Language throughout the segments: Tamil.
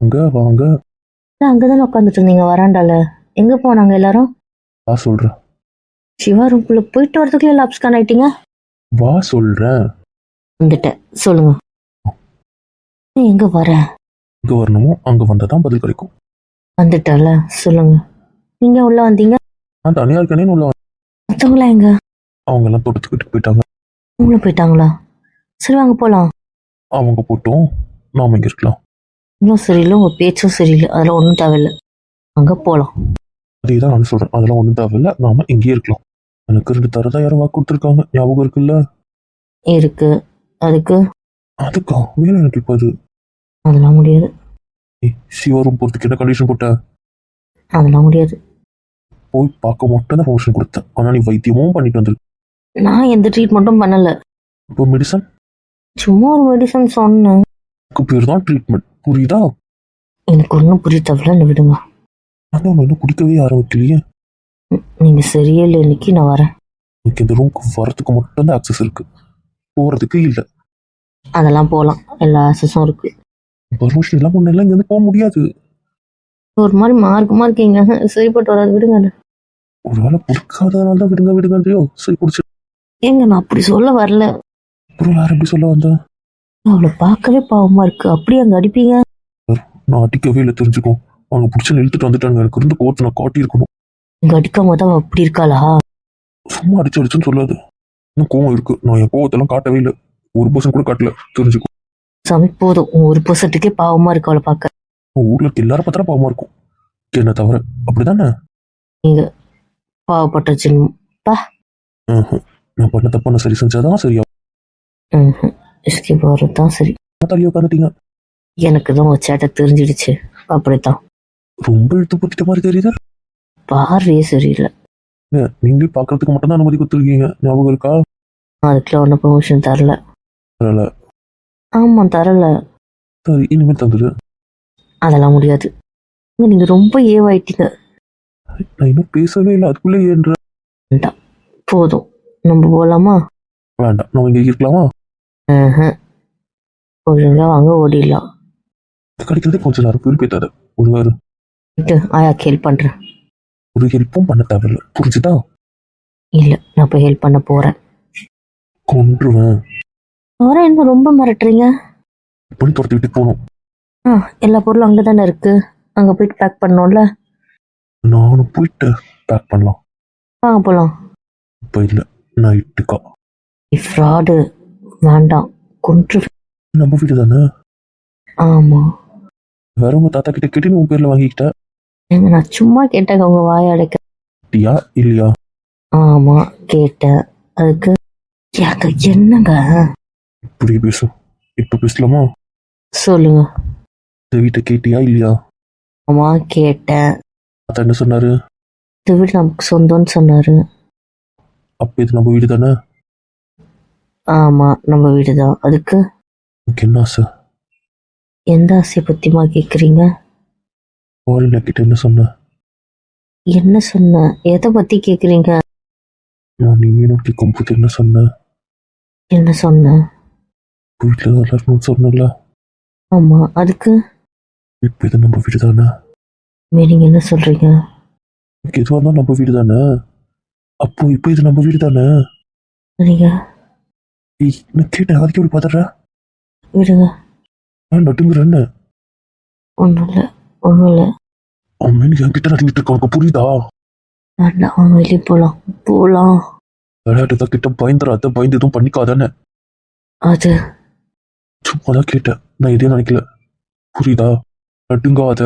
அங்க வாங்க அங்கதானே உட்காந்துட்டு இருந்தீங்க வராண்டால. எங்க போனாங்க எல்லாரும்? வா சொல்றேன் சிவா ரூம்குள்ள போயிட்டு வரதுக்குள்ள லாப்ஸ்கான் ஆயிட்டீங்க? வா சொல்றேன் வந்துட்டேன். சொல்லுங்க. நீ எங்க வர? இங்க வரணுமோ அங்க வந்தாதான் பதில் கிடைக்கும். வந்துட்டல? சொல்லுங்க. நீங்க உள்ள வந்தீங்க? நான் தனியா இருக்கேனே உள்ள வந்தேன். எங்க? அவங்க எல்லாம் தோட்டத்துக்கிட்டு போயிட்டாங்க. அவங்களும் போயிட்டாங்களா? சரி வாங்க போலாம். அவங்க போட்டும். நாம இங்க இருக்கலாம். இன்னும் சரியில்லை உங்க பேச்சும் சரியில்லை. அதெல்லாம் ஒன்றும் தேவையில்லை. அங்க போலாம். அதே தான் நான் சொல்றேன். அதெல்லாம் ஒண்ணும் தேவையில்ல. நாம இங்கேயே இருக்கலாம். எனக்கு ரெண்டு தரதா யாரும் வாக்கு கொடுத்துருக்காங்க. ஞாபகம் இருக்குல்ல? இருக்கு. அதுக்கு? அதுக்கா? வேணும் எனக்கு இப்போ அது. அதெல்லாம் முடியாது. ஏய், சிவரும் போறதுக்கு என்ன கண்டிஷன் போட்ட? அதெல்லாம் முடியாது. போய் பார்க்க மட்டும் தான் பர்மிஷன் கொடுத்தேன். ஆனா நீ வைத்தியமும் பண்ணிட்டு வந்திருக்க நான் எந்த ட்ரீட்மெண்ட்டும் பண்ணல. இப்போ மெடிசன் சும்மா ஒரு மெடிசன் சொன்னேன். பேர் தான் ட்ரீட்மெண்ட் புரியுதா? எனக்கு ஒன்றும் புரிய தேவையில்ல விடுங்க. நான் ஒன்று இன்னும் குடிக்கவே ஆரம்பிக்கலையே. ம், நீங்க சரியே இல்லை இன்னைக்கு நான் வரேன். எனக்கு இந்த ரூமுக்கு வரதுக்கு மட்டும் தான் ஆக்சஸ் இருக்கு. போறதுக்கு இல்லை. அதெல்லாம் போகலாம் எல்லா ஆசஸும் இருக்கு. பர்மிஷன் இல்லாம ஒன்றும் இங்க இருந்து போக முடியாது. ஒரு மாதிரி மார்க்கமா இருக்கீங்க. சரிப்பட்டு வராது விடுங்க. ஒருவேளை பிடிக்காதனால தான் விடுங்க விடுங்கன்றியோ? சரி பிடிச்சி ஏங்க நான் அப்படி சொல்ல வரல. அப்புறம் வேற எப்படி சொல்ல வந்தேன் அவளை பார்க்கவே பாவமா இருக்கு. அப்படியே அங்க அடிப்பீங்க? நான் அடிக்கவே இல்லை தெரிஞ்சுக்கோ. அவங்க பிடிச்சி இழுத்துட்டு வந்துட்டாங்க. எனக்கு இருந்து கோர்த்து நான் காட்டியிருக்கணும். இங்க அடிக்கும் அவ அப்படி இருக்காளா? சும்மா அடிச்சு அடிச்சுன்னு சொல்லாது. இன்னும் கோவம் இருக்கு. நான் என் கோவத்தெல்லாம் காட்டவே இல்லை. ஒரு பர்சன் கூட காட்டல. தெரிஞ்சுக்கோ. சாமி போதும். ஒரு பர்சன்ட்டுக்கே பாவமா இருக்கு அவளை பார்க்க. ஊர்ல இருக்க எல்லாரும் பார்த்தா பாவமா இருக்கும். என்ன தவிர அப்படிதானே? நீங்க பாவப்பட்ட ஜென்மம். ம்ஹும். நான் பண்ண தப்பா நான் சரி செஞ்சாதான் சரியா ம் எஸ்கேப் வர்றது தான் சரி தள்ளி உட்காந்துட்டீங்க எனக்கு தான் ஒரு சேட்டை தெரிஞ்சிடுச்சு அப்படித்தான் ரொம்ப இழுத்து போத்திட்ட மாதிரி தெரியுது பார்வையே சரியில்லை நீங்களே பாக்குறதுக்கு மட்டும் தான் அனுமதி கொடுத்துருக்கீங்க ஞாபகம் இருக்கா அதுக்குள்ள ஒன்றும் பெர்மிஷன் தரல பரவாயில்ல ஆமா தரல சரி இனிமேல் தந்துடு அதெல்லாம் முடியாது ஏங்க, நீங்க ரொம்ப ஏவாயிட்டீங்க நான் இன்னும் பேசவே இல்லை அதுக்குள்ளே ஏன்ற வேண்டாம் போதும் நம்ம போலாமா வேண்டாம் நம்ம இங்க இருக்கலாமா. ஒழுங்கா வாங்க ஓடிடலாம். கிடைக்கிறதே கொஞ்ச நேரம் இது ஆயாக்கு ஹெல்ப் பண்றேன் ஒரு ஹெல்ப்பும் பண்ண தேவையில்லை. புரிஞ்சுதா? இல்ல நான் போய் ஹெல்ப் பண்ண போறேன். கொன்றுவேன். அவரை என்ன ரொம்ப மிரட்டுறீங்க? பண்ணி துரத்தி விட்டு போகணும். ஆ எல்லா பொருளும் அங்கே தானே இருக்கு. அங்கே போயிட்டு பேக் பண்ணோம்ல நானும் போயிட்டு பேக் பண்ணலாம். வாங்க போகலாம் இப்போ இல்லை நைட்டுக்கா ஃப்ராடு வேண்டாம். கொன்று. நம்ம வீடு தானே ஆமா. வேற உங்க தாத்தா கிட்ட கேட்டு உன் பேர்ல வாங்கிக்கிட்ட? ஏங்க நான் சும்மா கேட்டேங்க உங்க வாய அடைக்க. இல்லையா இல்லையா? ஆமா கேட்டேன். அதுக்கு ஏங்க என்னங்க? இப்படி பேசும் இப்ப பேசலாமா? சொல்லுங்க. இந்த வீட்டை கேட்டியா இல்லையா? ஆமா கேட்டேன். தாத்தா என்ன சொன்னாரு? இந்த வீடு நமக்கு சொந்தம்னு சொன்னாரு. அப்ப இது நம்ம வீடு தானே ஆமா நம்ம வீடு தான் அதுக்கு எனக்கு என்ன ஆசை? எந்த ஆசையை பத்திமா கேக்குறீங்க? ஃபாரின்ல கிட்ட என்ன சொன்ன? என்ன சொன்ன? எதை பத்தி கேக்குறீங்க? நான் நீ வேணும் கேட்கும் போது என்ன சொன்ன? என்ன சொன்ன? வீட்டுல தான் எல்லாரும் சொன்னல ஆமா அதுக்கு இப்ப இது நம்ம வீடு தானே மீனிங் என்ன சொல்றீங்க? எதுவாக இருந்தாலும் நம்ம வீடு தானே அப்போ இப்போ இது நம்ம வீடு தானே நீங்க ஏய் நான் கேட்டேன் அதுக்கு எப்படி பாத்துற விடுங்க நான் நட்டுங்கிற என்ன? ஒன்றும் இல்லை ஒன்றும் இல்லை. அவன் என்கிட்ட நட்டுக்கிட்டு இருக்க? உனக்கு புரியுதா? வேண்டாம் அவங்க வெளியே போகலாம் போகலாம் விளையாட்டு கிட்ட பயந்துராத பயந்து எதுவும் பண்ணிக்காதானே அது. சும்மா தான் கேட்டேன். நான் எதையும் நினைக்கல. புரியுதா? நட்டுங்காத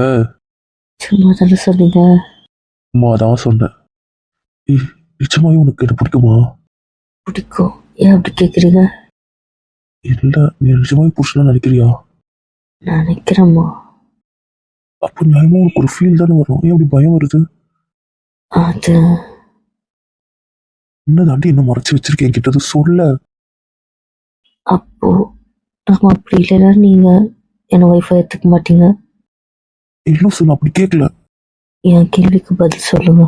சும்மா தானே சொன்னீங்க. அம்மா தான் சொன்னேன். ஏய் நிச்சயமாவே உனக்கு என்ன பிடிக்குமா? பிடிக்கும். ஏன் அப்படி கேட்குறீங்க இல்ல நீ நிஜமாவே புருஷனா நினைக்கிறியா? நான் நினைக்கிறேம்மா. அப்போ நியாயமா உனக்கு ஒரு ஃபீல் தானே வரும்? ஏன் அப்படி பயம் வருது? அது என்ன தாண்டி என்ன மறைச்சு வச்சிருக்கேன் என்கிட்ட அது சொல்ல. அப்போ நம்ம அப்படி இல்லைன்னா நீங்க என்ன ஒய்ஃபை எடுத்துக்க மாட்டீங்க? இன்னும் சொல்ல அப்படி கேட்கல என் கேள்விக்கு பதில் சொல்லுங்க.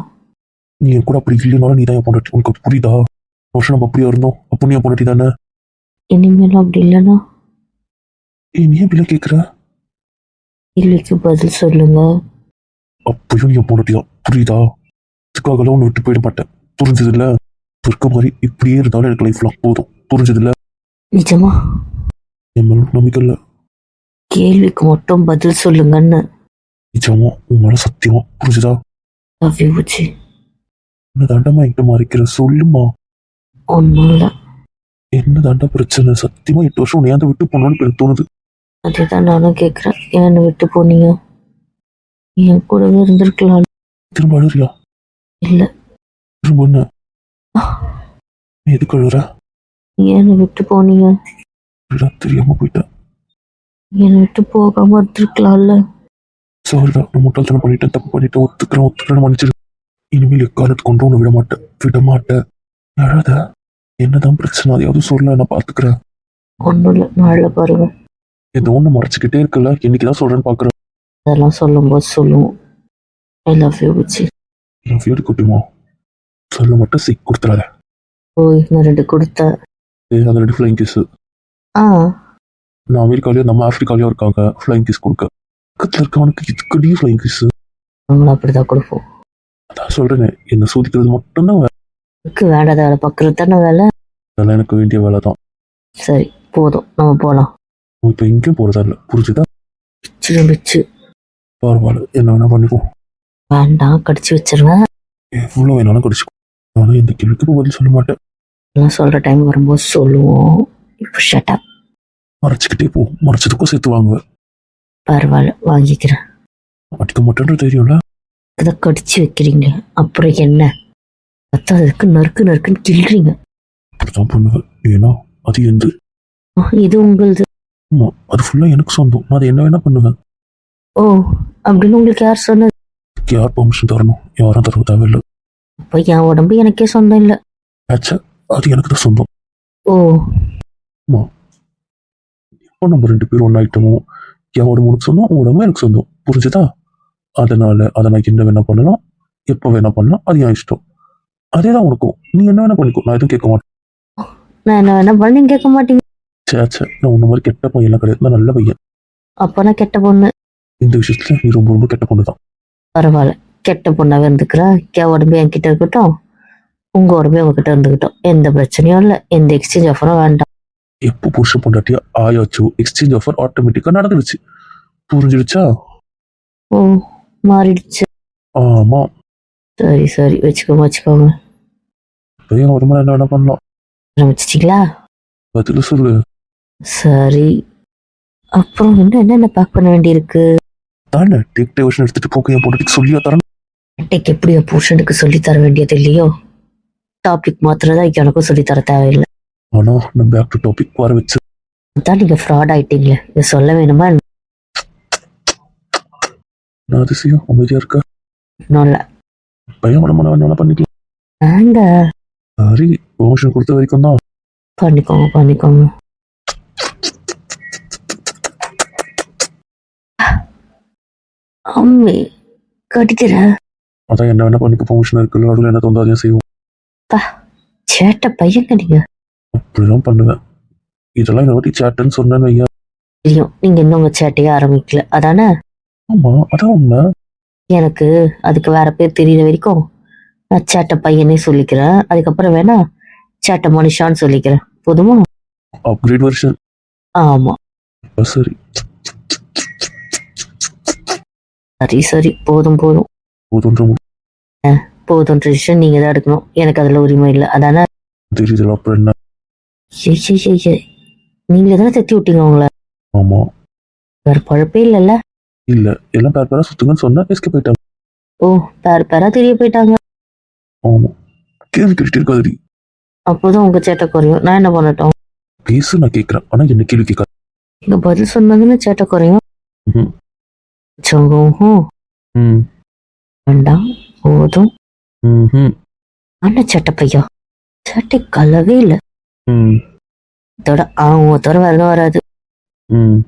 நீ என் கூட அப்படி இல்லைனாலும் நீ தான் என் பொண்டாட்டி உனக்கு புரியுதா? வருஷம் நம்ம அப்படியே இருந்தோம். என் பொண்டாட்டி தானே? இனிமேலும் அப்படி இல்லைன்னா? ஏய் நீ ஏன் இப்படிலாம் கேட்குற கேள்விக்கு பதில் சொல்லுங்க. அப்பயும் நீ போனட்டிதான் புரியுதா? இதுக்காகலாம் ஒன்று விட்டு போயிட மாட்டேன். புரிஞ்சது இல்ல இருக்க மாதிரி இப்படியே இருந்தாலும் எனக்கு லைஃப் லாங் போதும். புரிஞ்சது இல்ல நிஜமா? என் நம்பிக்கை இல்லை? கேள்விக்கு மட்டும் பதில் சொல்லுங்கன்னு. நிஜமா? உன் மேல சத்தியமா? புரிஞ்சுதா? லவ் யூ தாண்டமா என்கிட்ட மறைக்கிற? சொல்லுமா ஒன்றும் இல்லை என்ன தாண்டா பிரச்சனை சத்தியமா எட்டு வருஷம் உன்னை ஏன் விட்டு போனோன்னு எனக்கு தோணுது அதே தான் நானும் கேட்குறேன் ஏன்னு விட்டு போனீங்க என் கூடவே இருந்திருக்கலாம் திரும்ப அழுறியா இல்லை திரும்ப என்ன நீ எதுக்கு அழுற ஏன்னு விட்டு போனீங்க இல்லடா, தெரியாம போயிட்டேன் என்னை விட்டு போகாம இருந்திருக்கலாம்ல சாரிடா நான் முட்டாள்தனம் பண்ணிட்டேன் தப்பு பண்ணிட்டேன் ஒத்துக்கிறேன் ஒத்துக்கிறேன் மன்னிச்சிரு இனிமேல் எக்காலத்து கொண்டு உன்னை விட மாட்டேன் விட மாட்டேன் அழாத என்னதான் பிரச்சனை? அதையாவது சொல்ல நான் பாத்துக்கிறேன் ஒன்றும் இல்லை நாளில் பாருங்க. ஏதோ ஒன்று மறைச்சிக்கிட்டே இருக்கல இன்னைக்குதான் சொல்றேன்னு பாக்குறேன் அதெல்லாம் சொல்லும்போது சொல்லுவோம். ஐ லவ் யூ புச்சி. நான் ஃபீடு குட்டிமா. சொல்ல மட்டும் சிக் கொடுத்துறாத. ஓய் நான் ரெண்டு கொடுத்தேன் ஏய், அந்த ரெண்டு ஃப்ளைங் கிஸ் ஆ. நான் அமெரிக்காலயும் நம்ம ஆப்பிரிக்காலயும் இருக்காங்க ஃப்ளைங் கிஸ் கொடுக்க. பக்கத்துல இருக்கவனுக்கு இதுக்கடி ஃப்ளைங் கிஸ் நாங்களும் அப்படிதான் கொடுப்போம். அதான் சொல்றேனே என்ன சோதிக்கிறது மட்டும்தான் இதுக்கு வேண்டாத வேலை பார்க்குறது. தானே வேலை? அதெல்லாம் எனக்கு வேண்டிய வேலை தான். சரி போதும். நம்ம போகலாம் இப்போ எங்கேயும் போறதா இல்லை புரிஞ்சுதா? பிச்சு பிச்சு. பரவாயில்ல. என்ன வேணா பண்ணிக்கோ. வேண்டாம் கடிச்சு வச்சிருவேன் எவ்வளோ வேணாலும் கடிச்சுக்கோ. ஆனால் இந்த கேள்விக்கு பதில் சொல்ல மாட்டேன். எல்லாம் சொல்கிற டைம் வரும்போது சொல்லுவோம். இப்போ ஷட்டப் மறைச்சிக்கிட்டே போ. மறைச்சதுக்கும் சேர்த்து வாங்குவேன். பரவாயில்ல வாங்கிக்கிறேன். அடிக்க மாட்டேன்ற தெரியும்ல இதை கடிச்சு வைக்கிறீங்க. அப்புறம் என்ன? பத்தாததுக்கு நறுக்கு நறுக்குன்னு கிள்றீங்க அப்படிதான் பண்ணுவேன் ஏன்னா அது எந்த இது உங்களுது. ஆமா அது ஃபுல்லாக எனக்கு சொந்தம். நான் அதை என்ன வேணா பண்ணுவேன். ஓ அப்படின்னு உங்களுக்கு யார் சொன்னது? அதுக்கு யார் பெர்மிஷன் தரணும்? யாரும் தர தேவையில்லை. அப்போ என் உடம்பு எனக்கே சொந்தம் இல்லை. ஆச்சா அது எனக்கு தான் சொந்தம். ஓ. இப்போ நம்ம ரெண்டு பேரும் ஒன்றாயிட்டோமோ என் உடம்பு உனக்கு சொந்தம் உன் உடம்பு எனக்கு சொந்தம். புரிஞ்சுதா? அதனால அதை நான் என்ன வேணா பண்ணலாம்? எப்போ வேணா பண்ணலாம்? அது என் இஷ்டம். அதே தான் உனக்கும். நீ என்ன வேணா பண்ணிக்கோ. நான் எதுவும் கேட்க மாட்டேன். நான் என்ன வேணா பண்ணி கேட்க மாட்டீங்க. சே சே நான் உன்ன மாதிரி கெட்ட பையன்லாம் கிடையாது. நான் நல்ல பையன். அப்போ நான் கெட்ட பொண்ணு. இந்த விஷயத்துல நீ ரொம்ப ரொம்ப கெட்ட பொண்ணு தான் பரவாயில்ல. கெட்ட பொண்ணாவே இருந்துக்கிறேன் என் உடம்பு என்கிட்ட இருக்கட்டும். உங்க உடம்பு உங்ககிட்ட இருந்துக்கிட்டோம். எந்த பிரச்சனையும் இல்லை. எந்த எக்ஸ்சேஞ்ச் ஆஃபரும் வேண்டாம். எப்போ புருஷன் பொண்டாட்டியா? ஆயாச்சோ எக்ஸ்சேஞ்ச் ஆஃபர் ஆட்டோமேட்டிக்கா நடந்துருச்சு புரிஞ்சிடுச்சா? ஓ மாறிடுச்சு. ஆமா. சரி சரி. வச்சுக்கோங்க வச்சுக்கோங்க. என் உடம்புல என்ன வேணா பண்ணலாம் ஆரம்பிச்சிட்டிங்களா? பதில சொல்லு. சரி. அப்புறம் இன்னும் என்னென்ன பேக் பண்ண வேண்டியிருக்கு? தானே டேக் டைவர்ஷன் எடுத்துட்டு போக என் பொண்டாட்டிக்கு சொல்லியா தரணும். அட்டைக்கு எப்படி என் புருஷனுக்கு சொல்லி தர வேண்டியது இல்லையோ? டாபிக் மாத்திரதா எனக்கும் சொல்லி தர தேவையில்லை. ஆனா நான் பேக் டு டாபிக் வர வச்சு அதான் நீங்க ஃப்ராட் ஆயிட்டீங்களே. இதை சொல்ல வேணுமா? நான் அதிசயம் அமைதியா இருக்க. இன்னும் இல்லை. பையன் உடம்பு நான் வேணா பண்ணிக்கலாம்? வேங்க சரி ப்ரொமோஷன் கொடுத்த வரைக்கும் தான் பண்ணிக்கோங்க பண்ணிக்கோங்க அம்மி கடிக்கிற அதான் என்ன வேணா பண்ணிக்க ப்ரொமோஷன் இருக்குல்ல அதுல என்ன தோந்தா அதையும் செய்வோம் சேட்டை பையங்க நீங்க அப்படிதான் பண்ணுவேன் இதெல்லாம் இந்த வாட்டி சேட்டுன்னு சொன்னேன்னு வையா தெரியும் நீங்க இன்னும் உங்க சேட்டையே ஆரம்பிக்கல அதானே ஆமா அதான் உண்மை எனக்கு அதுக்கு வேற பேர் தெரியற வரைக்கும் சேட்டை பையனே சொல்லிக்கிறேன் அதுக்கப்புறம் வேணா சேட்டை மனுஷான்னு சொல்லிக்கிறேன் போதுமா? அப்கிரேட் வெர்ஷன் ஆமா. சரி. சரி சரி. போதும் போதும். போதுன்ற போதுன்ற விஷயம் நீங்க தான் எடுக்கணும். எனக்கு அதுல உரிமை இல்லை. அதானே? தெரியுதுல அப்புறம் என்ன. நீங்க தானே தத்தி விட்டீங்க உங்கள? ஆமா. வேற பழப்பே இல்லைல்ல? இல்ல. எல்லாம் பேர் பேரா சுத்துங்கன்னு சொன்னா எஸ்கே போயிட்டாங்க. ஓ பேர் பேரா தெரிய போயிட்டாங்க. ஆமா. கேள்வி கேட்டுட்டு இருக்காதுடி. அப்போதான் உங்க சேட்டை குறையும். நான் என்ன பண்ணட்டும்? பேசு நான் கேட்கறேன் ஆனா என்ன கேள்வி கேட்காது இங்க பதில் சொன்னாங்கன்னு சேட்டை குறையும். ம்ஹும். சொங்கும் ஹம், ம். வேண்டாம் போதும். ம் அண்ணா சேட்டை பையா? சேட்டை கலவே இல்லை. ம். இதோட அவங்க தவிர வேற எதுவும் வராது. ம்.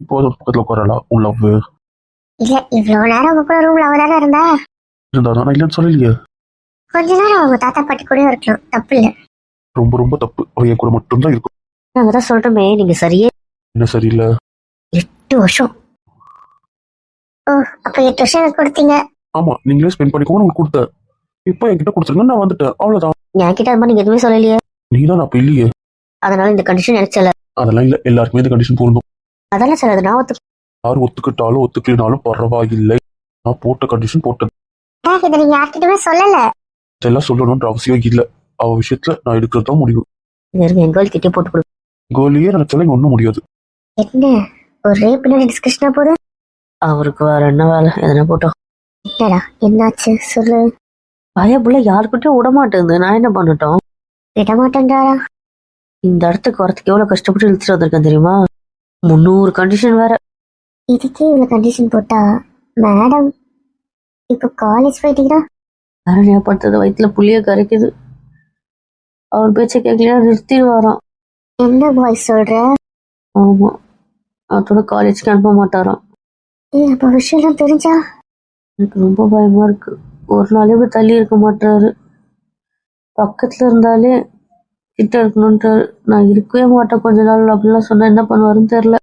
இப்போதும் பக்கத்துல உட்காரலாம். உன் லவ் இல்ல இவ்வளவு நேரம் உங்க கூட ரூம்ல அவ தானே இருந்தா இருந்தா நான் இல்லைன்னு சொல்லலையே. கொஞ்ச நேரம் அவங்க தாத்தா பாட்டி கூட இருக்கலாம். தப்பு இல்ல. ரொம்ப ரொம்ப தப்பு. அவ என் கூட மட்டும்தான் இருக்கும். நாங்க தான் சொல்றோமே நீங்க சரியே என்ன சரியில்லை? எட்டு வருஷம். ஓ அப்ப எட்டு வருஷம் எனக்கு கொடுத்தீங்க. ஆமா நீங்களே ஸ்பெண்ட் பண்ணிக்கோங்க உங்களுக்கு கொடுத்தேன். இப்போ என்கிட்ட கொடுத்துருங்க நான் வந்துட்டேன். அவ்வளவுதான். என்கிட்ட அது மாதிரி நீங்க எதுவுமே சொல்லலையே. நீ தான் அப்ப இல்லையே. அதனால இந்த கண்டிஷன் எனக்கு சொல்ல அதெல்லாம் இல்ல எல்லாருக்குமே இந்த கண்டிஷன் பொருந்தும் அதெல்லாம் சார் அது நான் ஒத்து யார் ஒத்துக்கிட்டாலும் ஒத்துக்கலினாலும் பரவாயில்லை. நான் போட்ட கண்டிஷன் போட்டது. இதை நீங்க யார்கிட்டயுமே சொல்லல. இதெல்லாம் சொல்லணும்ன்ற அவசியம் இல்ல. அவ விஷயத்துல நான் எடுக்கிறது தான் முடிவு இருங்க எங்க கேர்ள் கிட்டே போட்டு கொடு. கோலியே நினைச்சாலும் ஒண்ணும் முடியாது. என்ன? ஒரு ரேப் பின்னாடி டிஸ்கஷனா போகுது? அவருக்கு வேற என்ன வேலை? எதனா போட்டோம். என்னடா என்னாச்சு? சொல்லு. பயப்புள்ள யாருக்கிட்டையும் விட மாட்டேங்குது நான் என்ன பண்ணட்டும்? விட மாட்டேன்றாரா இந்த இடத்துக்கு வரத்துக்கு எவ்வளவு கஷ்டப்பட்டு இழுத்துட்டு வந்திருக்கேன் தெரியுமா? முந்நூறு கண்டிஷன் வேற. இதுக்கே இவ்வளவு கண்டிஷன் போட்டா மேடம் இப்போ காலேஜ் போயிட்டீங்கன்னா வேற ஞாபகப்படுத்தது வயிற்றுல புளிய கரைக்குது. அவர் பேச்சை கேட்கலையா நிறுத்திடுவாராம். என்ன பாய் சொல்ற? ஆமா. அதோட காலேஜ்க்கு அனுப்ப மாட்டாராம். ஏய் அப்ப விஷயம் தெரிஞ்சா? எனக்கு ரொம்ப பயமா இருக்கு. ஒரு நாளே இப்படி தள்ளி இருக்க மாட்டாரு பக்கத்துல இருந்தாலே கிட்ட இருக்கணும்ன்றாரு. நான் இருக்கவே மாட்டேன் கொஞ்ச நாள். அப்படிலாம் சொன்னா என்ன பண்ணுவாருன்னு தெரியல.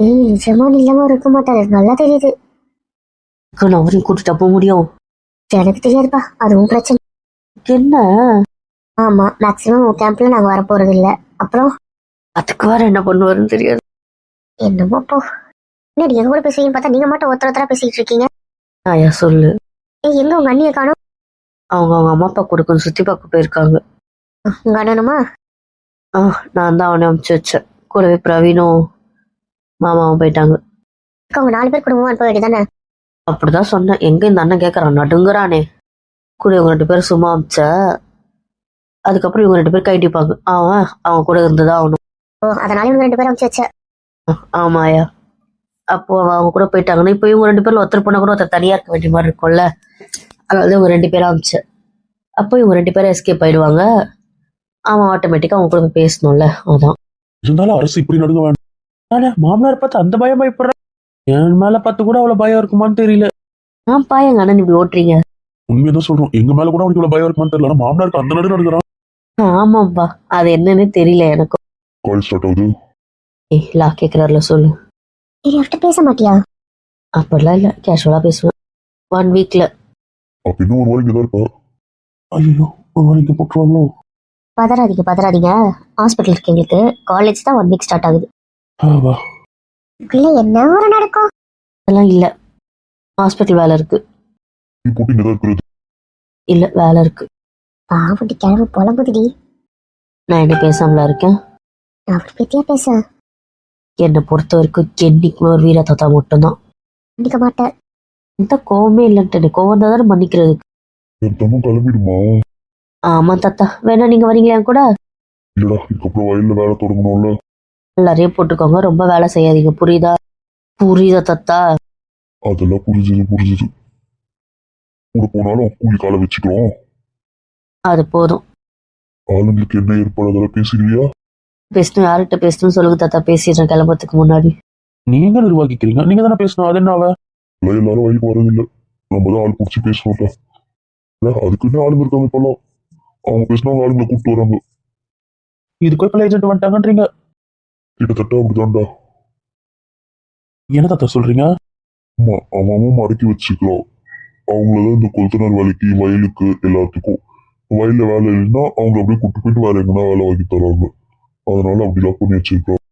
ஏய் நிஜமா இல்லாம இருக்க மாட்டாரு. நல்லா தெரியுது. நான் அவரையும் கூட்டிட்டு போக முடியும்? எனக்கு தெரியாதுப்பா அதுவும் பிரச்சனை. என்ன? ஆமா மேக்சிமம் உன் கேம்ப்ல நாங்க வர போறது இல்ல அப்புறம்? அதுக்கு வேற என்ன பண்ணுவாருன்னு தெரியாது. என்னமோ போ. என்னடி எங்க கூட பேசுவீங்கன்னு பார்த்தா நீங்க மட்டும் ஒருத்தர் ஒருத்தரா பேசிட்டு இருக்கீங்க. ஐயா சொல்லு. ஏய் எங்க உங்க அண்ணியை காணோம்? அவங்க அவங்க அம்மா அப்பா கூட கொஞ்சம் சுத்தி பார்க்க போயிருக்காங்க. உங்க அண்ணனுமா? ஆ நான் தான் அவனை அமுச்சு வச்சேன். கூடவே பிரவீனும் மாமாவும் போயிட்டாங்க. அக்கா, உங்க நாலு பேர் குடும்பமா அனுப்ப வேண்டியதானே அப்படிதான் சொன்னேன். எங்க இந்த அண்ணன் கேட்கறான் நடுங்குறானே. கூட இவங்க ரெண்டு பேரும் சும்மா அமிச்ச அதுக்கப்புறம் இவங்க ரெண்டு பேர் கைட்டிப்பாங்க அவன் அவன் கூட இருந்துதான் ஆகணும். ஓ அதனால இவங்க ரெண்டு பேரும் அனுப்பிச்சு வச்ச. ஆமாயா அப்போ அவங்க கூட போயிட்டாங்கன்னா இப்போ இவங்க ரெண்டு பேர்ல ஒருத்தர் போனா கூட ஒருத்தர் தனியா இருக்க வேண்டிய மாதிரி இருக்கும்ல. அதனால இவங்க ரெண்டு பேரும் அமிச்சேன். அப்போ இவங்க ரெண்டு பேரும் எஸ்கேப் ஆயிடுவாங்க. அவன் ஆட்டோமேட்டிக்கா அவங்க கூட போய் பேசணும்ல. அதான். இருந்தாலும் அரசு இப்படி நடுங்க வேண்டாம் மாமனார் பார்த்து அந்த பயம் பயப்படுறேன் என் மேல பார்த்து கூட அவ்வளவு பயம் இருக்குமான்னு தெரியல. நான் பா எங்க அண்ணன் இப்படி ஓட்டுறீங்க? உண்மையதான் சொல்றோம். எங்க மேல கூட அவனுக்கு இவ்வளவு பயம் இருக்குமான்னு தெரியல. ஆனா மாமனாருக்கு அந்த நடு நடுக்கிறான். ஆமாப்பா அது என்னன்னு தெரியல எனக்கும். காலேஜ் ஸ்டார்ட் ஆகுது. ஏய் லா கேக்குறாருல சொல்லு. அவர்கிட்ட பேச மாட்டியா? அப்படிலாம் இல்ல கேஷுவலா பேசுவேன். ஒன் வீக்ல அப்ப இன்னும் ஒரு வாரம் தான் இருப்பா? ஐயோ ஒரு வாரம் போட்டுருவாங்களோ? பதறாதீங்க பதறாதீங்க. ஹாஸ்பிட்டல் இருக்கு எங்களுக்கு. காலேஜ் தான் ஒன் வீக் ஸ்டார்ட் ஆகுது. ஆவா இதுக்குள்ள என்ன ஒரு நடக்கும்? அதெல்லாம் இல்ல. ஹாஸ்பிட்டல் வேலை இருக்கு. நீ போட்டு இங்க தான் இருக்கிறது. இல்ல வேலை இருக்கு. பாவட்டி கிளம்பு புலம்புதுடி. நான் என்ன பேசாமலா இருக்கேன்? நான் அப்படி பத்தியா பேச? என்னை பொறுத்த வரைக்கும் என்னைக்குமே ஒரு வீர தாத்தா மட்டும்தான். கண்டிக்க மாட்டேன். எந்த கோவமே இல்லைன்ட்டு கோவம் தான் தானே மன்னிக்கிறது என் தம்பம் கிளம்பிடுமா? ஆமா தாத்தா. வேணா நீங்க வரீங்களா என் கூட? இல்லடா இதுக்கப்புறம் வயல்ல வேலை தொடங்கணும்ல. எல்லாரையும் போட்டுக்கோங்க. ரொம்ப வேலை செய்யாதீங்க. புரியுதா? புரியுதா தாத்தா? அதெல்லாம் புரிஞ்சுது புரிஞ்சுது. கூட போனாலும் கூலி காலை வச்சுக்கிறோம். அது போதும். ஆளுங்களுக்கு என்ன ஏற்பாடு அதெல்லாம் பேசுறியா பேசணும். யார்கிட்ட பேசணும்னு சொல்லுங்க தாத்தா. பேசிடுறேன் கிளம்புறதுக்கு முன்னாடி. நீங்க நிர்வாகிக்கிறீங்க நீங்க தானே பேசணும். அது என்ன அவ? எல்லாரும் வயலுக்கு வரதில்ல நம்ம தான் ஆள் பிடிச்சி பேசணும்ல. அதுக்குன்னு ஆளுங்க இருக்காங்க இப்பெல்லாம்? அவங்க பேசினா அவங்க ஆளுங்களை கூப்பிட்டு வராங்க. இதுக்கு ஏஜென்ட் வந்துட்டாங்கன்றீங்க. கிட்டத்தட்ட அப்படிதான்டா. என்ன தாத்தா சொல்றீங்க? ஆமா அவன் மடக்கி வச்சுக்கலாம் அவங்களதான் இந்த கொளுத்தனர் வேலைக்கு வயலுக்கு எல்லாத்துக்கும். வயல்ல வேலை இல்லைன்னா அவங்க அப்படியே கூட்டு போயிட்டு வேற எங்கன்னா வேலை வாங்கி தராங்க. அதனால அப்படி லாக் பண்ணி வச்சிருக்கோம்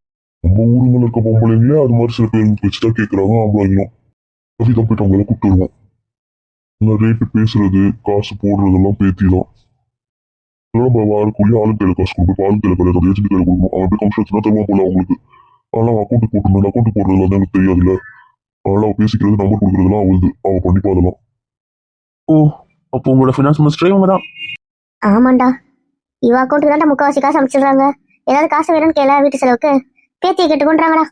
நம்ம ஊருங்கள இருக்க பொம்பளைங்களே அது மாதிரி சில பேர் வச்சுட்டா கேட்கறாங்க ஆம்பளைங்களும் அப்படிதான் போயிட்டு அவங்கள கூப்பிட்டு வருவோம். இந்த ரேட்டு பேசுறது காசு போடுறதெல்லாம் பேத்திலாம் அதனால நம்ம வார கூலி ஆளும் கையில காசு கொடுப்போம் ஆளும் கையில கிடையாது ஏஜென்ட் கையில கொடுக்கணும். அவன் அப்படியே கமிஷன் தான் தருவான் போல அவங்களுக்கு ஆனால் அக்கௌண்ட் போட்டுருந்தேன் அக்கௌண்ட் போடுறது வந்து எனக்கு தெரியாதுல்ல. அதனால அவ பேசிக்கிறது நம்பர் கொடுக்குறதுலாம் அவளுது. அவ பண்ணிப்பா அதெல்லாம் ஓ அப்போ உங்களோட ஃபினான்ஸ் மினிஸ்டரே இவங்க தான்? ஆமாண்டா. இவ அக்கௌண்ட்டுக்கு தான் முக்காவாசி காசு அமைச்சிடுறாங்க ஏதாவது காசு வேணும்னு கேள வீட்டு செலவுக்கு. பேத்தியை கேட்டுக்கொண்டாங்கடா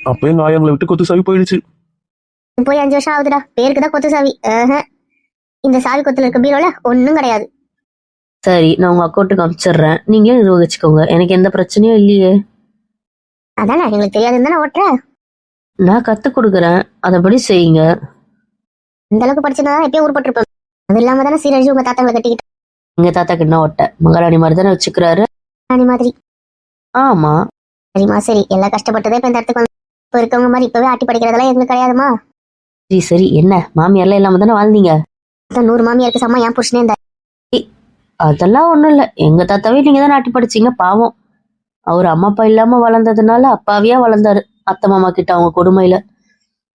அப்போ எங்க ஆயங்களை விட்டு கொத்து சாவி போயிடுச்சு. போய் அஞ்சு வருஷம் ஆகுதுடா. பேருக்கு தான் கொத்து சாவி. ஆஹா. இந்த சாவி கொத்துல இருக்க பீரோல ஒண்ணும் கிடையாது. சரி நான் உங்க அக்கௌண்ட்டுக்கு அனுப்பிச்சிடுறேன் நீங்களே நிர்வகிச்சுக்கோங்க? எனக்கு எந்த பிரச்சனையும் இல்லையே. அதானே எங்களுக்கு தெரியாதுன்னு தானே ஓட்டுற? நான் கத்து கொடுக்குறேன். அதபடி செய்யுங்க. இந்த அளவுக்கு படிச்சிருந்தா எப்பயும் உருப்பட்டிருப்பேன் அது இல்லாம தானே சீரழிச்சு உங்க தாத்தாங்களை கட்டிக்கிட்டு எங்க தாத்தாக்கு என்ன ஒட்ட மகாராணி மாதிரி தானே வச்சுக்கிறாரு. ராணி மாதிரி. ஆமா. சரிம்மா சரி. எல்லாம் கஷ்டப்பட்டதே இப்ப இந்த இடத்துக்கு வந்து இப்போ இருக்கவங்க மாதிரி இப்பவே ஆட்டி படிக்கிறதெல்லாம் எங்களுக்கு கிடையாதுமா? சரி சரி. என்ன? மாமியார்லாம் இல்லாம தானே வாழ்ந்தீங்க? நூறு மாமியாருக்கு சம்மா என் புருஷனே இந்த அதெல்லாம் ஒண்ணும் இல்ல. எங்க தாத்தாவே நீங்க தான் நாட்டி படிச்சீங்க பாவம். அவர் அம்மா அப்பா இல்லாம வளர்ந்ததுனால அப்பாவியா வளர்ந்தாரு. அத்தை மாமா கிட்ட அவங்க கொடுமையில.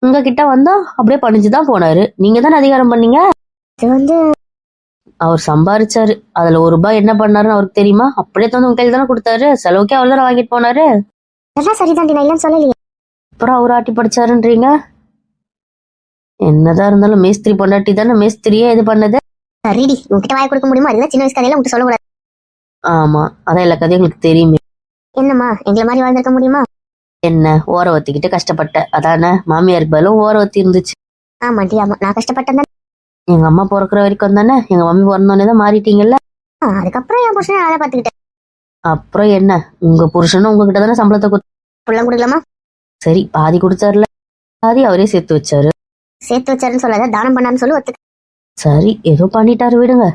உங்க கிட்ட வந்தா அப்படியே பணிஞ்சுதான் போனாரு. நீங்க தானே அதிகாரம் பண்ணீங்க? வந்து அவர் சம்பாரிச்சாரு. அதுல ஒரு ரூபாய் என்ன பண்ணாருன்னு அவருக்கு தெரியுமா? அப்படியே தந்து உங்க கையில தானே கொடுத்தாரு. செலவுக்கே அவர் தானே வாங்கிட்டு போனாரு. அதெல்லாம் சரிதாண்டி நான் இல்லைன்னு சொல்லலையே. அப்புறம் அவர் ஆட்டி படிச்சாருன்றீங்க? என்னதான் இருந்தாலும் மேஸ்திரி பொண்டாட்டி தானே மேஸ்திரியே இது பண்ணது. சரிடி உங்ககிட்ட வாய் கொடுக்க முடியுமா? அதுதான் சின்ன வயசு கதையில உங்ககிட்ட சொல்லக்கூடாது. ஆமா அதான் எல்லா கதையும் உங்களுக்கு தெரியுமே. என்னம்மா எங்களை மாதிரி வாழ்ந்திருக்க முடியுமா? என்ன ஓர ஒத்திக்கிட்டு கஷ்டப்பட்ட அதானே மாமியாருக்கு பதிலும் ஓர ஒத்தி இருந்துச்சு. ஆமாண்டி ஆமா நான் கஷ்டப்பட்டேன் எங்க அம்மா பிறக்கிற வரைக்கும் தானே எங்க மம்மி பிறந்தோடனே தான் மாறிட்டீங்கல்ல? அதுக்கப்புறம் என் புருஷனை நல்லா பார்த்துக்கிட்டேன். அப்புறம் என்ன உங்க புருஷனும் உங்ககிட்ட தானே சம்பளத்தை கொடுத்து புள்ள கொடுக்கலாமா? சரி பாதி கொடுத்தாருல பாதி அவரே சேர்த்து வச்சாரு. சேர்த்து வச்சாருன்னு சொல்லாத தானம் பண்ணான்னு சொல்லி ஒத்துக்க சரி ஏதோ பண்ணிட்டாரு விடுங்க.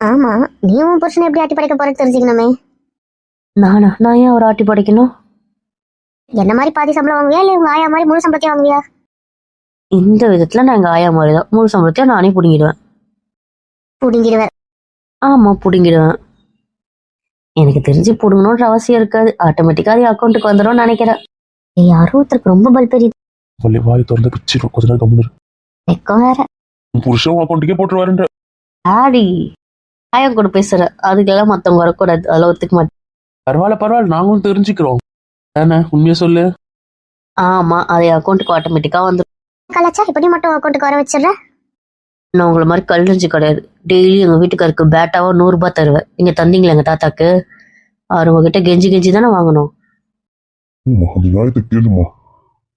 ஆமா நீ உன் புருஷனை எப்படி ஆட்டி படைக்க போறது தெரிஞ்சுக்கணுமே. நானா? நான் ஏன் அவர் ஆட்டி படைக்கணும்? என்ன மாதிரி பாதி சம்பளம் வாங்குவியா இல்ல உங்க ஆயா மாதிரி முழு சம்பளத்தையும் வாங்குவியா? இந்த விதத்துல நான் எங்க ஆயா மாதிரி தான் முழு சம்பளத்தையும் நானே பிடுங்கிடுவேன். புடுங்கிடுவேன் ஆமா பிடுங்கிடுவேன். எனக்கு தெரிஞ்சு பிடுங்கணுன்ற அவசியம் இருக்காது. ஆட்டோமேட்டிக்கா அது அக்கௌண்ட்டுக்கு வந்துடும் நினைக்கிறேன். யாரோ ஒருத்தருக்கு ரொம்ப பல் பெரிய வள்ளி வாய் திறந்து பிச்சிடும் கொஞ்ச நேரம். வெக்கம் வேற. உன் புருஷன் அக்கௌண்ட்டுக்கே போட்டுருவாருன்ற ஆடி. ஆயம் கூட பேசுற. அதுக்கெல்லாம் மத்தவங்க வரக்கூடாது. அதெல்லாம் ஒத்துக்க மாட்டேன். பரவாயில்ல பரவாயில்ல. நாங்களும் தெரிஞ்சுக்கிறோம். ஏன்னா உண்மையா சொல்லு. ஆமா அது அக்கௌண்ட்டுக்கு ஆட்டோமேட்டிக்கா வந்துடும் கலாச்சா இப்படி மட்டும் அக்கௌண்ட்டுக்கு வர வச்சிடுற? நான் உங்களை மாதிரி கல்லறிஞ்சு கிடையாது. டெய்லி எங்க வீட்டுக்காருக்கு பேட்டாவா நூறு ரூபாய் தருவேன். நீங்க தந்தீங்களா எங்க தாத்தாக்கு? அவர் உங்ககிட்ட கெஞ்சி கெஞ்சி தானே வாங்கணும். அந்த நியாயத்தை கேளுமா.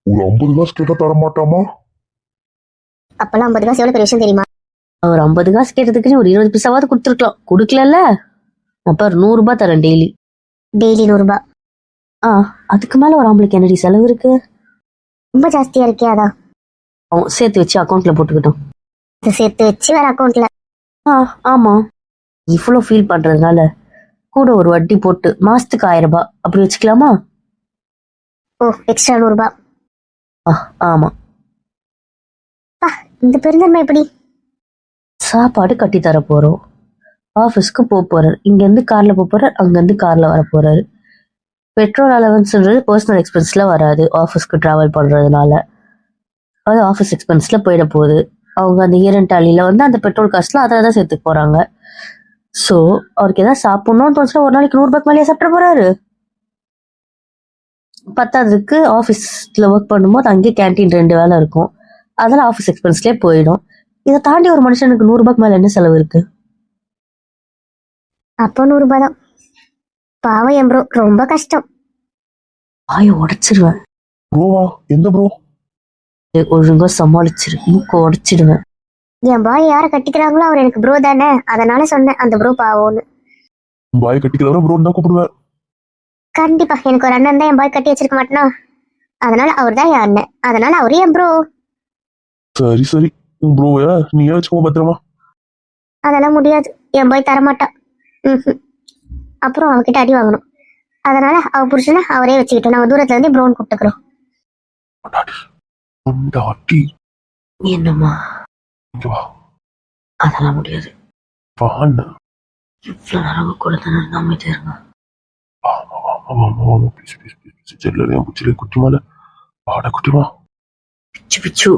ஒரு ஐம்பது காசு கேட்டா தர மாட்டாமா அப்பெல்லாம் ஐம்பது காசு எவ்வளவு பெரிய விஷயம் தெரியுமா? அவர் ஐம்பது காசு கேட்டதுக்கு நீ ஒரு இருபது பைசாவது கொடுத்துருக்கலாம். கொடுக்கலல்ல? அப்ப ஒரு நூறு ரூபாய் தரேன் டெய்லி டெய்லி நூறு ரூபாய். ஆ அதுக்கு மேல ஒரு ஆம்பளைக்கு என்னடி செலவு இருக்கு? ரொம்ப ஜாஸ்தியா இருக்கே அதான் சேர்த்து வச்சு அக்கௌண்ட்ல போட்டுக்கிட்டோம் சேர்த்து வச்சு வேற அக்கௌண்ட்ல ஆ ஆமா. இவ்வளோ ஃபீல் பண்றதுனால கூட ஒரு வட்டி போட்டு மாசத்துக்கு ஆயிரம் ரூபாய். அப்படி வச்சுக்கலாமா? ஓ எக்ஸ்ட்ரா நூறு ரூபாய். ஆ ஆமா. இந்த பெருந்தன்மை எப்படி? சாப்பாடு கட்டி தர போறோம். ஆஃபீஸ்க்கு போக போகிறார் இங்கேருந்து கார்ல போக போகிறார் அங்கேருந்து கார்ல வர போறாரு. பெட்ரோல் அலவன்ஸ்ன்றது பர்சனல் எக்ஸ்பென்ஸில் வராது. ஆஃபீஸ்க்கு ட்ராவல் பண்ணுறதுனால அது ஆஃபீஸ் எக்ஸ்பென்ஸில் போயிட போகுது. அவங்க அந்த ஈரண்டாலியில வந்து அந்த பெட்ரோல் காசுல அதில் தான் சேர்த்துக்க போகிறாங்க ஸோ அவருக்கு எதாவது சாப்பிட்ணும்னு தோணுச்சுன்னா ஒரு நாளைக்கு நூறுபாய்க்கு மேலேயே சாப்பிட போறாரு. பத்தாவதுக்கு ஆஃபீஸில் ஒர்க் பண்ணும்போது அங்கேயே கேண்டீன் ரெண்டு வேலை இருக்கும். அதெல்லாம் ஆஃபீஸ் எக்ஸ்பென்ஸ்லேயே போயிடும். இதை தாண்டி ஒரு மனுஷனுக்கு நூறு ரூபாய்க்கு மேல என்ன செலவு இருக்கு? அப்போ நூறு ரூபாய் தான். பாவம் என் ப்ரோ ரொம்ப கஷ்டம். வாயை உடைச்சிருவேன். ப்ரோவா? எந்த ப்ரோ ஒழுங்கா சமாளிச்சிரு. மூக்க உடைச்சிடுவேன். என் பாய் யாரை கட்டிக்கிறாங்களோ அவர் எனக்கு ப்ரோ தானே. அதனால சொன்னேன் அந்த ப்ரோ பாவம்னு பாய் கட்டிக்கிறவரை ப்ரோ தான் கூப்பிடுவேன். கண்டிப்பா எனக்கு ஒரு அண்ணன் தான் என் பாய் கட்டி வச்சிருக்க மாட்டேனா? அதனால அவர் தான் என் அண்ணன். அதனால அவரு என் ப்ரோ சரி சரி. உன் ப்ரோவை நீ வச்சுக்கோ பத்திரமா? அதெல்லாம் முடியாது. என் பாய் தரமாட்டான். அப்புறம் அவகிட்ட அடி வாங்கணும். அதனால அவ புருஷனை அவரே வச்சுக்கிட்டோம் நம்ம தூரத்துல இருந்து ப்ரோன்னு கூப்பிட்டுக்கிறோம். என்னம்மா? அதெல்லாம் முடியாது. வாண்ண. இவ்வளவு நேரம் கூட தானே அமைதியா இருங்க ஆமா ஆமா ஆமா ஆமா ப்ளீஸ் ப்ளீஸ் ப்ளீஸ் செல்லு என் புச்சிலே குட்டி மேல. வாடா குட்டிமா பிச்சு பிச்சு.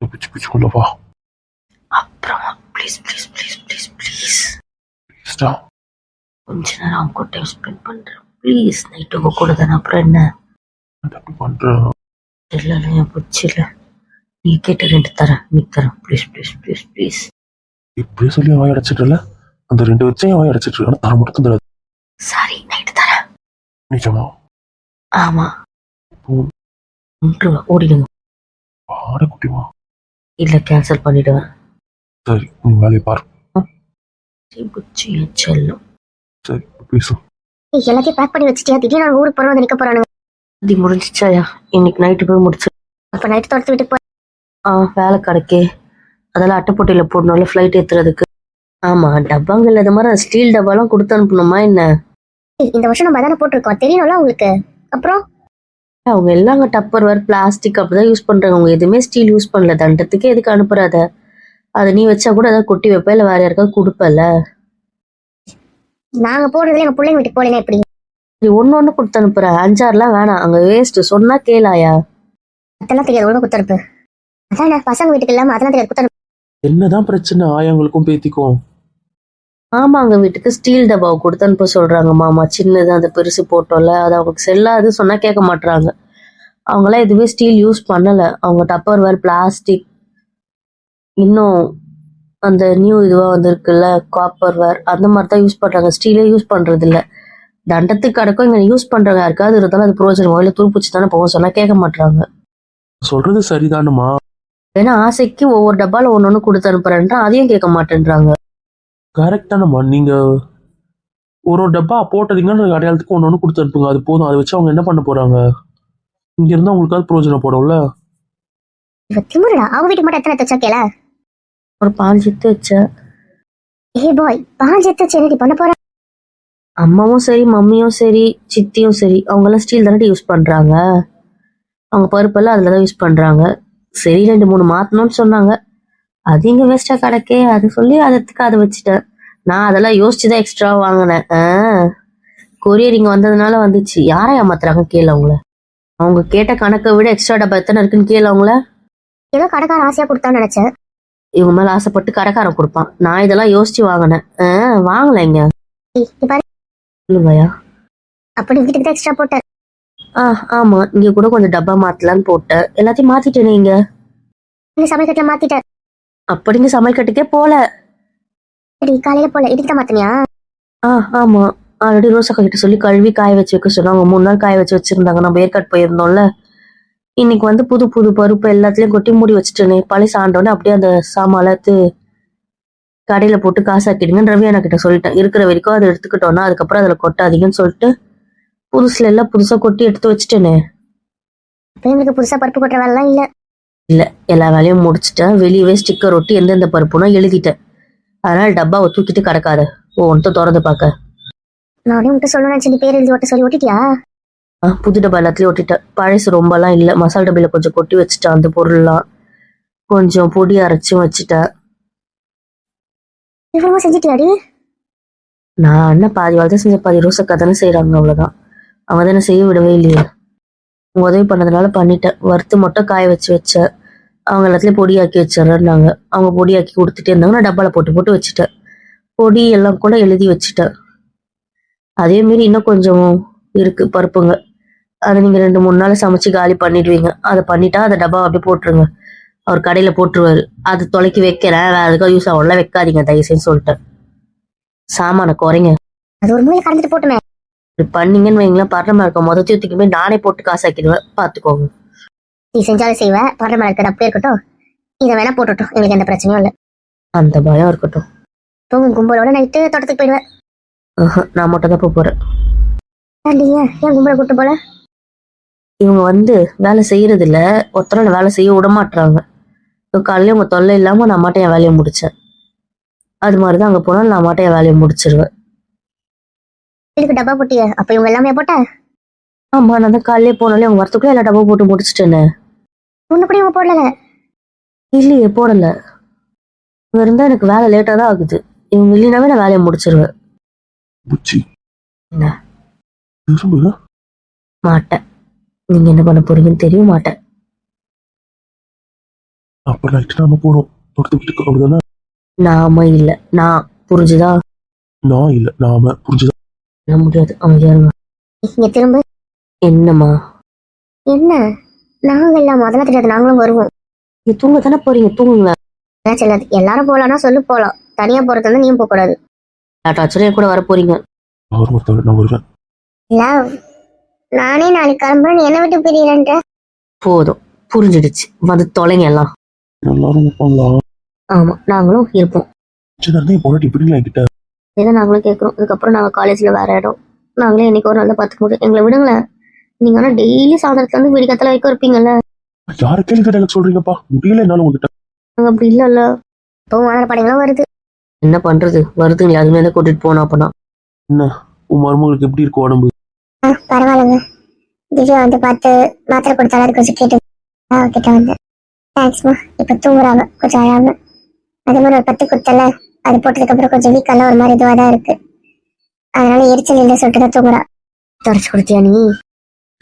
பிச்சு பிச்சு கொள்ள வா அப்புறமா please please please please please ப்ளீஸ்டா கொஞ்ச நேரம் அவங்க கூட டைம் ஸ்பெண்ட் பண்றேன் ப்ளீஸ் நைட்டு உங்க கூட தானே அப்புறம் என்ன அப்படி பண்ற இல்லை இல்லை என் புச்சில நீ கேட்ட ரெண்டு தரேன் நீ தரேன் ப்ளீஸ் ப்ளீஸ் ப்ளீஸ் ப்ளீஸ் இப்படியே சொல்லி வாய் அடைச்சிட்டுல அந்த ரெண்டு வச்சையும் வாய் அடைச்சிட்டு ஆனா தர மட்டும் தராது சாரி நைட்டு தரேன் நிஜமா ஆமா ம். நின்றுவேன் ஓடிடுங்க வாடா குட்டிமா இல்ல கேன்சல் பண்ணிடுவேன். சரி நீ வேலையை பாரு. சரி, புச்சி செல்லம். சரி பேசு. ஏய், எல்லாத்தையும் பேக் பண்ணி வச்சுட்டியா? திடீர்னு நான் ஊருக்கு போறோம் வந்து நிக்க போறானுங்க. இது முடிஞ்சிச்சாயா இன்னைக்கு நைட்டு போய் முடிச்சு. அப்ப நைட்டு தோட்டத்து வீட்டுக்கு போய் ஆ வேலை கிடைக்கே. அதெல்லாம் அட்டைப்பொட்டியில போடணும்ல ஃப்ளைட் ஏத்துறதுக்கு. ஆமா டப்பாங்கல்ல இது மாதிரி ஸ்டீல் டப்பாலாம் கொடுத்து அனுப்பணுமா என்ன? இந்த வருஷம் நம்ம அதானே போட்டிருக்கோம். தெரியணும்ல உங்களுக்கு. அப்புறம்? அவங்க எல்லாம் அங்கே டப்பர் வேர் பிளாஸ்டிக் அப்படிதான் யூஸ் பண்றாங்க. அவங்க எதுவுமே ஸ்டீல் யூஸ் பண்ணல. தண்டத்துக்கு எதுக்கு அனுப்புறாத அதை? நீ வச்சா கூட ஏதாவது கொட்டி வைப்ப? இல்லை வேற யாருக்காவது கொடுப்பல நாங்க போடுறதுல எங்க பிள்ளைங்க வீட்டுக்கு போலேன்னா எப்படி நீ ஒன்று ஒன்று கொடுத்து அனுப்புற. அஞ்சாறுலாம் வேணாம். அங்கே வேஸ்ட் சொன்னா கேளாயா? அதெல்லாம் தெரியாது. ஒழுங்கு குத்தரப்பு அதான்? பசங்க வீட்டுக்கு இல்லாம அதெல்லாம் தெரியாது. குத்தரப்பு என்னதான் பிரச்சனை? ஆயாங்களுக்கும் பேத்திக்கும். ஆமா அங்க வீட்டுக்கு ஸ்டீல் டப்பாவை கொடுத்து அனுப்ப சொல்றாங்க மாமா. சின்னது அந்த பெருசு போட்டோம்ல அது அவங்களுக்கு செல்லாது சொன்னா கேட்க மாட்றாங்க. அவங்களாம் எதுவுமே ஸ்டீல் யூஸ் பண்ணல. அவங்க டப்பர் வேர் பிளாஸ்டிக் இன்னும் அந்த நியூ இதுவா வந்திருக்குல்ல காப்பர் வேர் அந்த மாதிரி தான் யூஸ் பண்றாங்க. ஸ்டீலே யூஸ் பண்றது இல்ல தண்டத்துக்கு அடக்கம் இங்க யூஸ் பண்றாங்க. யாருக்காவது இருந்தாலும் அது பிரோஜனம். இல்லை தூள்பூச்சி தானே போகும் சொன்னா கேட்க மாட்றாங்க. சொல்றது சரிதானுமா? ஏன்னா ஆசைக்கு ஒவ்வொரு டப்பால ஒன்னு ஒன்று கொடுத்து அனுப்புறேன்றா அதையும் கேட்க மாட்டேன்றாங்க. கரெக்டானம்மா நீங்க ஒரு ஒரு டப்பா போட்டதீங்கன்னா அடையாளத்துக்கு ஒன்று ஒன்று கொடுத்து அனுப்புங்க. அது போதும். அதை வச்சு அவங்க என்ன பண்ண போறாங்க? இங்க இருந்தா உங்களுக்காவது பிரயோஜனம் போடும்ல? இவ திமுறடா அவங்க வீட்டுக்கு மட்டும் எத்தனை கேள ஒரு பால் சித்து வச்ச ஏ பாய் பாஞ்சு எடுத்து என்னடி பண்ண போற? அம்மாவும் சரி மம்மியும் சரி சித்தியும் சரி அவங்கெல்லாம் ஸ்டீல் தானே யூஸ் பண்றாங்க. அவங்க பருப்பெல்லாம் அதில் தான் யூஸ் பண்றாங்க. சரி ரெண்டு மூணு மாத்தணும்னு சொன்னாங்க. அது இங்க வேஸ்டா கிடக்கே? அது சொல்லி அதுக்கு அதை வச்சுட்டேன். நான் அதெல்லாம் யோசிச்சு தான் எக்ஸ்ட்ரா வாங்கினேன். கொரியர் இங்க வந்ததுனால வந்துச்சு. யாரை ஏமாத்துறாங்க கேளு அவங்கள? அவங்க கேட்ட கணக்கை விட எக்ஸ்ட்ரா டப்பா எத்தனை இருக்குன்னு கேளு அவங்கள? ஏதோ கடைக்கார ஆசையா கொடுத்தான்னு நினைச்சேன். இவங்க மேல ஆசைப்பட்டு கடைக்காரன் கொடுப்பான். நான் இதெல்லாம் யோசிச்சு வாங்கினேன். வாங்கலைங்க ஏய், இங்க இல்லையா அப்படி வீட்டுக்கு தான் எக்ஸ்ட்ரா போட்டேன். ஆ ஆமா. இங்க கூட கொஞ்சம் டப்பா மாத்தலான்னு போட்டேன். எல்லாத்தையும் மாத்திட்டேனே இங்க. இந்த சமையல் கட்டில மாத்திட்டேன் அப்படிங்க சமையல் கட்டுக்கே போல. சரி காலையில போல. இதுக்கு தான் மாத்தினியா ஆ ஆமா. ஆல்ரெடி ரோசக்கா கிட்ட சொல்லி கழுவி காய வச்சு வைக்க சொன்னாங்க மூணு நாள் காய வச்சு வச்சிருந்தாங்க. நம்ம ஏற்காடு போயிருந்தோம்ல. இன்னைக்கு வந்து புது புது பருப்பு எல்லாத்துலயும் கொட்டி மூடி வச்சுட்டேனே. பழைய சாண்டோன்னே அப்படியே அந்த சாமான் எடுத்து கடையில போட்டு காசாக்கிடுங்கன்னு ரவி கிட்ட சொல்லிட்டேன். இருக்கிற வரைக்கும் அதை எடுத்துக்கிட்டோம்னா அதுக்கப்புறம் அதுல கொட்டாதீங்கன்னு சொல்லிட்டு புதுசுல எல்லாம் புதுசா கொட்டி எடுத்து வச்சுட்டேனே. அப்ப எங்களுக்கு புதுசா பருப்பு கொட்டுற வேலை இல்ல. இல்ல எல்லா வேலையும் முடிச்சிட்டேன். வெளியவே ஸ்டிக்கர் ஒட்டி எந்தெந்த பருப்புனா எழுதிட்டேன். அதனால டப்பாவை தூக்கிட்டு கிடக்காத. ஓ ஒன்று திறந்து பார்க்க நானே உன்கிட்ட சொல்லணும்னு நினைச்சு பேர் எழுதி ஓட்ட சொல்லி ஓட்டிட்டியா? ஆ, புது டப்பா எல்லாத்துலயும் ஒட்டிட்டேன் பழசு ரொம்பலாம் இல்லை. மசாலா டப்பில கொஞ்சம் கொட்டி வச்சுட்டேன். அந்த பொருள்லாம் கொஞ்சம் பொடி அரைச்சும் வச்சுட்டேன். இவ்வளவு செஞ்சிட்டியாடி? நான் என்ன பாதி வாழ்க்கை செஞ்ச பாதி ரோசக்கா தானே செய்யறாங்க அவ்வளவுதான். அவங்க தானே செய்ய விடவே இல்லையே. உதவி பண்ணதுனால பண்ணிட்டேன். வறுத்து மட்டும் காய வச்சு வச்சேன். அவங்க எல்லாத்துலயும் பொடியாக்கி வச்சிடறேன்னாங்க. அவங்க பொடியாக்கி கொடுத்துட்டே இருந்தாங்க. நான் டப்பால போட்டு போட்டு வச்சுட்டேன். பொடி எல்லாம் கூட எழுதி வச்சுட்டேன். அதே மாரி இன்னும் கொஞ்சம் இருக்கு பருப்புங்க. அதை நீங்க ரெண்டு மூணு நாள் சமைச்சு காலி பண்ணிடுவீங்க. அதை பண்ணிட்டா அதை டப்பா அப்படியே போட்டுருங்க. அவர் கடையில போட்டுருவாரு. அது தொலைக்கி வைக்கிறேன். வேற எதுக்காக யூஸ் ஆகும்ல வைக்காதீங்க. தயவுசெய்து சொல்லிட்டேன். சாமான குறைங்க. அது ஒரு மூலையில கடந்துட்டு போட்டுமே. இப்படி பண்ணீங்கன்னு வைங்களேன். பரணமா இருக்க மொதத்தையும் தூக்கி போய் நானே போட்டு காசாக்கிடுவேன் பாத்துக்கோங்க நீ செஞ்சாலும் செய்வ படுற மாதிரி இருக்கிறது அப்படியே இருக்கட்டும் இதை வேணா போட்டுட்டோம் எங்களுக்கு எந்த பிரச்சனையும் இல்லை. அந்த பயம் இருக்கட்டும். தூங்கும் கும்பலோட நைட்டு தோட்டத்துக்கு போயிடுவேன். நான் மட்டும் தான் போக போறேன். இல்லையா ஏன் கும்பலை கூட்டு போல? இவங்க வந்து வேலை செய்யறது இல்ல ஒருத்தர வேலை செய்ய விட மாட்டாங்க இப்போ காலையில உங்க தொல்லை இல்லாம நான் மாட்டேன் என் வேலையை முடிச்சேன். அது மாதிரிதான் அங்க போனா நான் மாட்டேன் என் வேலையை முடிச்சிருவேன். இதுக்கு டப்பா போட்டிய அப்ப இவங்க எல்லாமே போட்ட? ஆமா நான் தான் காலையிலே போனாலே அவங்க வரத்துக்குள்ள எல்லா டப்பா போட்டு முடிச்சிட்டேனே ஒண்ணு கூட இவங்க போடல இல்லையே போடல. இவங்க இருந்தா எனக்கு வேலை லேட்டா தான் ஆகுது. இவங்க இல்லைனாவே நான் வேலையை முடிச்சிருவேன். புச்சி என்ன? திரும்ப? மாட்டேன். நீங்க என்ன பண்ண போறீங்கன்னு தெரிய மாட்டேன். அப்ப நைட்டு நாம போறோம் நாம இல்ல. நான். புரிஞ்சுதா? நான் இல்ல. நாம. புரிஞ்சுதா? பண்ண முடியாது. அமைதியா இருங்க. திரும்ப. என்னம்மா? என்ன? நாங்க இல்லாம அதெல்லாம் தெரியாது. நாங்களும் வருவோம். நீங்க தூங்க தானே போறீங்க? தூங்குங்க. அதான் சொல்லாது? எல்லாரும் போலாம்னா சொல்லு போலாம். தனியா போறது வந்து நீயும் போக கூடாது டாச்சரே கூட வர போறீங்க. அவர் ஒருத்தர் நான் வருவேன். லவ்? நானே நாளைக்கு கிளம்புறேன். என்ன விட்டு பிரியலன்ட்டு போதும். புரிஞ்சிடுச்சு. வந்து தொலைங்க எல்லாம். எல்லாரும் இருப்பாங்களா? ஆமா நாங்களும் இருப்போம். சின்ன நேரம் என் பொண்ணு இப்படி என்கிட்ட. இதை நாங்களும் கேட்குறோம். இதுக்கப்புறம் நாங்கள் காலேஜில் வேற இடம். நாங்களே என்னைக்கு ஒரு நாள் பார்த்துக்க முடியும். எங்களை விடுங்களேன். நீங்க ஆனால் டெய்லி சாயந்தரத்துல இருந்து விடிக்கத்தில் வரைக்கும் இருப்பீங்கல்ல? யார கேள்வி கேட்ட எனக்கு சொல்றீங்கப்பா? முடியல என்னால உங்ககிட்ட. நாங்கள் அப்படி இல்லைல்ல. இப்போ வாங்குற படங்களும் வருது? என்ன பண்றது? வருதுங்களே அதுமே தான் கூட்டிட்டு போனோம் அப்பனா. உன் மருமகளுக்கு எப்படி இருக்கும் உடம்பு? பரவாயில்லங்க. திவ்யா வந்து பார்த்து மாத்திரை கொடுத்தாலும் அது கொஞ்சம் கேட்டு. அவகிட்ட வந்து. தேங்க்ஸ்மா இப்போ தூங்குறாங்க. கொஞ்சம் அழாம. அதே மாதிரி ஒரு பத்து குத்தல அது போட்டதுக்கு அப்புறம் கொஞ்சம் வீக்கெல்லாம் ஒரு மாதிரி இதுவாக தான் இருக்கு. அதனால எரிச்சல் இல்லை சொல்லிட்டு தான் தூங்குறா. தொடச்சு கொடுத்தியா நீ?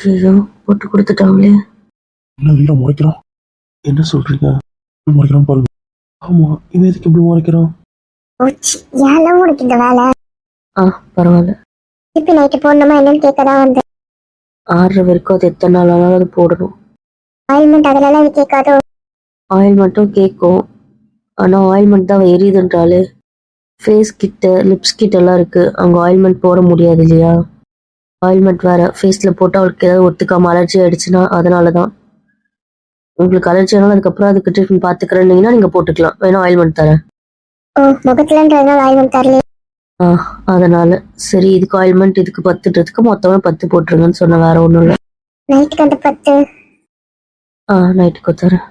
ஐயோ போட்டு கொடுத்துட்டாங்களே. என்ன வீரா முறைக்கிறான் என்ன சொல்றீங்க? முறைக்கிறான் பாருங்க. ஆமா இவன் எதுக்கு இப்படி முறைக்கிறான்? ஓச்சி ஏன் உனக்கு இந்த வேலை? ஆ பரவாயில்ல. திருப்பி நைட்டு போடணுமா என்னன்னு கேட்க தான் வந்து ஆறுற வரைக்கும் அது எத்தனை நாள் ஆனாலும் அது போடணும். ஆயில்மெண்ட் அதிலெல்லாம் இது கேட்காதோ? ஆயில் மட்டும் கேட்கும். ஆனால் ஆயில்மெண்ட் தான் அவள் எரியுதுன்றாலே ஃபேஸ் கிட்ட லிப்ஸ் கிட்ட எல்லாம் இருக்கு. அங்கே ஆயில்மெண்ட் போட முடியாது இல்லையா? ஆயில்மெண்ட் வேற ஃபேஸில் போட்டு அவளுக்கு ஏதாவது ஒத்துக்காம அலர்ஜி ஆயிடுச்சுன்னா அதனால தான் உங்களுக்கு அலர்ஜி ஆனாலும் அதுக்கப்புறம் அதுக்கு ட்ரீட்மெண்ட் பார்த்துக்கிறேன்னீங்கன்னா நீங்கள் போட்டுக்கலாம். வேணா ஆயில்மெண்ட் தரேன். முகத்துலன்றதுனால ஆயில்மெண்ட் தரலையே. ஆ அதனால. சரி இதுக்கு ஆயில்மெண்ட் இதுக்கு பத்துன்றதுக்கு மொத்தமாக பத்து போட்டுருங்கன்னு சொன்ன வேற ஒன்றும் இல்லை. நைட்டுக்கு அந்த பத்து. ஆ நைட்டுக்கு தரேன்.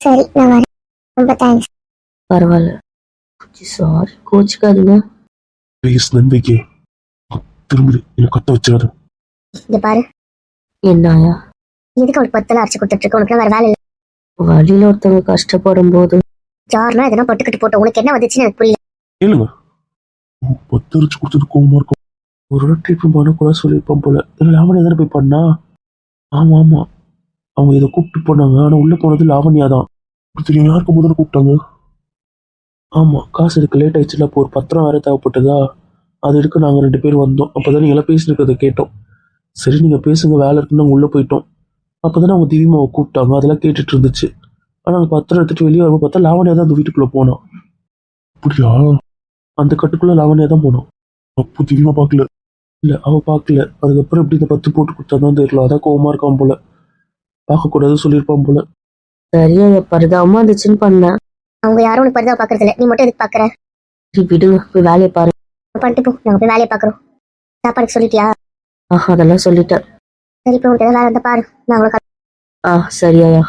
சரி நான் வரேன். ரொம்ப தேங்க்ஸ் பரவாயில்ல. சாரி கோச்சிக்காதீங்க. நம்பிக்கை. திரும்பி என்னை கத்த வச்சிடாத. இங்க பாரு. என்னாயா? எதுக்கு அவளுக்கு பத்தெல்லாம் அரைச்சு கொடுத்துட்டு இருக்க உனக்கு வேற வேலை இல்லை. வழியில ஒருத்தவங்க கஷ்டப்படும் போது யாருன்னா எதனா பட்டுக்கிட்டு போட்ட உனக்கு என்ன வந்துச்சுன்னு எனக்கு புரியல. கேளுங்க. பத்து அரிச்சு கொடுத்தது கோவமா இருக்கும். ஒரு வாட்டி ட்ரீட்மெண்ட் பண்ண கூட சொல்லியிருப்பான் போல. இல்லை லாவண்யா தானே போய் பண்ணா? ஆமா ஆமா. அவங்க இதை கூப்பிட்டு போனாங்க. ஆனா உள்ள போனது லாவண்யா தான். தெரியும் யாருக்கு முதல்ல கூப்பிட்டாங்க? ஆமா காசு எடுக்க லேட் ஆயிடுச்சுல. அப்போ ஒரு பத்திரம் வேற தேவைப்பட்டதா? அது எடுக்க நாங்க ரெண்டு பேர் வந்தோம். அப்பதான் நீங்க எல்லாம் பேசினதை கேட்டோம். சரி நீங்க பேசுங்க வேலை இருக்குன்னு உள்ள போயிட்டோம். அப்பதானே அவங்க திவ்யமாவை கூப்பிட்டாங்க. அதெல்லாம் கேட்டுட்டு இருந்துச்சு. ஆனா அந்த பத்திரம் எடுத்துட்டு வெளியே வரும்போது பார்த்தா லாவண்யா தான் அந்த வீட்டுக்குள்ள போனோம் அப்படியா? அந்த கட்டுக்குள்ள லாவண்யா தான் போனோம் அப்போ திவ்யமா பார்க்கல. இல்ல அவ பார்க்கல. அதுக்கப்புறம் எப்படி இந்த பத்து போட்டு கொடுத்தாதான் தெரியல. அதான் கோவமா இருக்கான் போல. பார்க்க கூடாது சொல்லியிருப்பான் போல. சரியா பரிதாபமா இருந்துச்சுன்னு பண்ணேன். அவங்க யாரும் உனக்கு பரிதா பாக்குறது இல்ல நீ மட்டும் எதுக்கு பாக்குற விடுங்க போய் வேலையை பாருங்க பண்ணிட்டு போ நாங்க போய் வேலையை பாக்குறோம் சாப்பாடுக்கு சொல்லிட்டியா? ஆ அதெல்லாம் சொல்லிட்டேன். சரி இப்போ உனக்கு ஏதாவது வேலை இருந்தா பாரு. நான் உங்களுக்கு ஆ சரியாயா